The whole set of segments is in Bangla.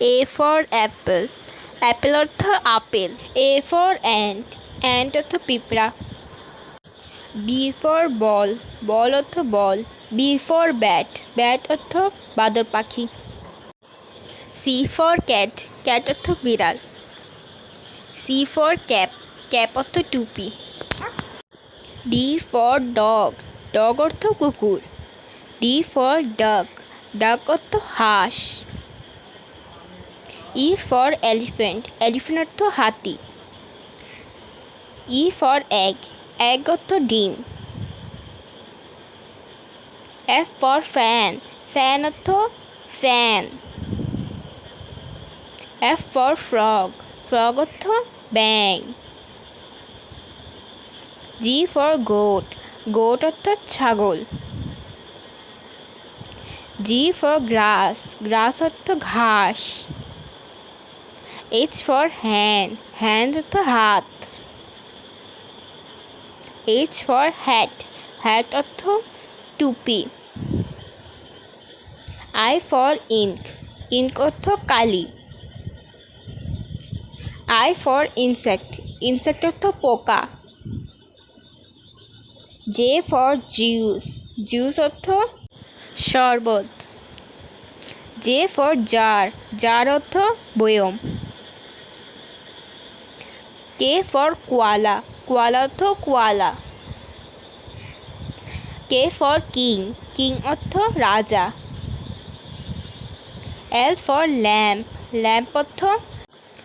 এ ফর অ্যাপেল অ্যাপেল অর্থ আপেল। এ ফর অ্যান্ট অ্যান্ট অর্থ পিঁপড়া। বি ফর বল বল অর্থ বল বি ফর ব্যাট ব্যাট অর্থ বাদর পাখি। সি ফর ক্যাট ক্যাট অর্থ বিড়াল। সি ফর ক্যাপ ক্যাপ অর্থ টুপি। ডি ফর ডগ ডগ অর্থ কুকুর। ডি ফর ডাক ডাক অর্থ হাঁস। ই ফর এলিফ্যান্ট এলিফ্যান্ট অর্থ হাতি। ই ফর এগ এগ অর্থ ডিম। এফ ফর ফ্যান ফ্যান অর্থ fan. F for frog frog অর্থ ব্যাং জি ফর গোট গোট অর্থ ছাগল। জি ফর গ্রাস গ্রাস অর্থ ঘাস। এইচ ফর হ্যান্ড হ্যান্ড অর্থ হাত এইচ ফর হ্যাট হ্যাট অর্থ টুপি. আই ফর ইঙ্ক ইঙ্ক অর্থ কালি. আই ফর ইনসেক্ট ইনসেক্ট অর্থ পোকা. জে ফর জিউস জিউস অর্থ শরবত. জে ফর জার জার অর্থ বয়ম. K for koala? কোয়ালা অর্থ koala. K for king? King অর্থ রাজা। L for lamp. ল্যাম্প অর্থ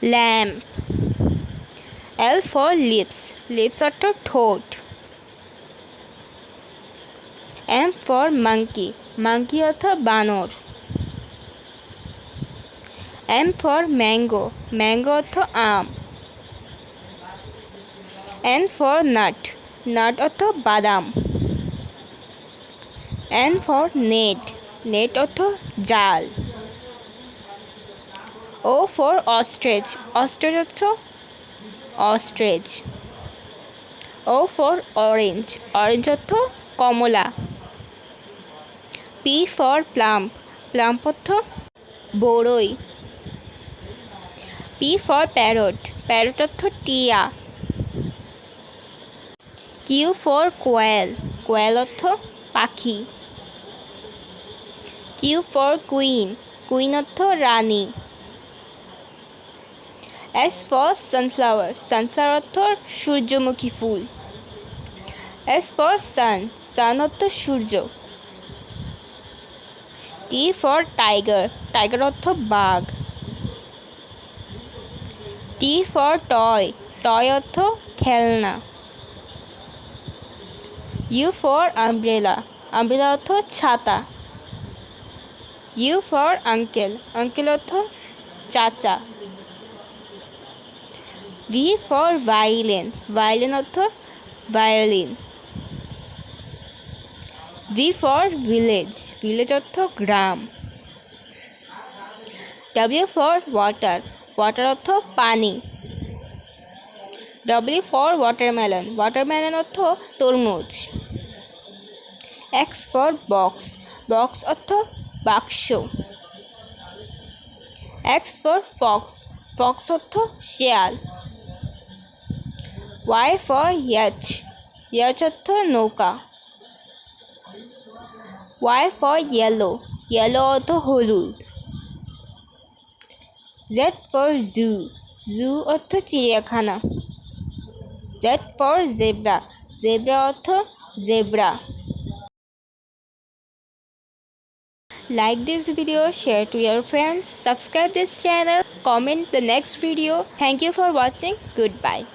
lamp. L for lips. Lips অর্থ ঠোঁট। M for monkey. মাঙ্কি অর্থ বানর। M for mango. ম্যাঙ্গো অর্থ আম। এন ফর নাট নাট অর্থ বাদাম। এন ফর নেট নেট অর্থ জাল। ও ফর অস্ট্রেচ অস্ট্রেচ অর্থ ostrich O for orange orange অর্থ কমলা। পি ফর প্লাম্প প্লাম্প অর্থ বড়ই। পি ফর প্যারট প্যারট অর্থ টিয়া। কিউ ফর কোয়েল কোয়েল অর্থ পাখি। কিউ ফর কুইন কুইন অর্থ রানী। এস ফর সানফ্লাওয়ার সানফ্লাওয়ার অর্থ সূর্যমুখী ফুল। এস ফর সান সান অর্থ সূর্য। টি ফর টাইগার টাইগার অর্থ বাঘ। টি ফর টয় টয় অর্থ খেলনা। You for umbrella. আমব্রেলা অর্থ ছাতা। You for uncle. আঙ্কেল অর্থ চাচা। ভি ফর ভাইলেন ভাইলেন অর্থ violin. V for village. Village অর্থ গ্রাম। ডাব্লিউ ফর ওয়াটার ওয়াটার অর্থ পানি। ডব্লিউ ফর ওয়াটারমেলন ওয়াটারমেলন অর্থ তরমুজ। এক্স ফর বক্স বক্স অর্থ বাক্স। এক্স ফর ফক্স ফক্স অর্থ শেয়াল। ওয়াই ফর ইয়াচ ইয়াচ অর্থ নৌকা। ওয়াই ফর ইয়েলো ইয়েলো অর্থ হলুদ। জেড ফর জু জু অর্থ চিড়িয়াখানা। জেড ফর জেব্রা জেব্রা অর্থ zebra like this video share to your friends subscribe this channel comment the next video. Thank you for watching. Goodbye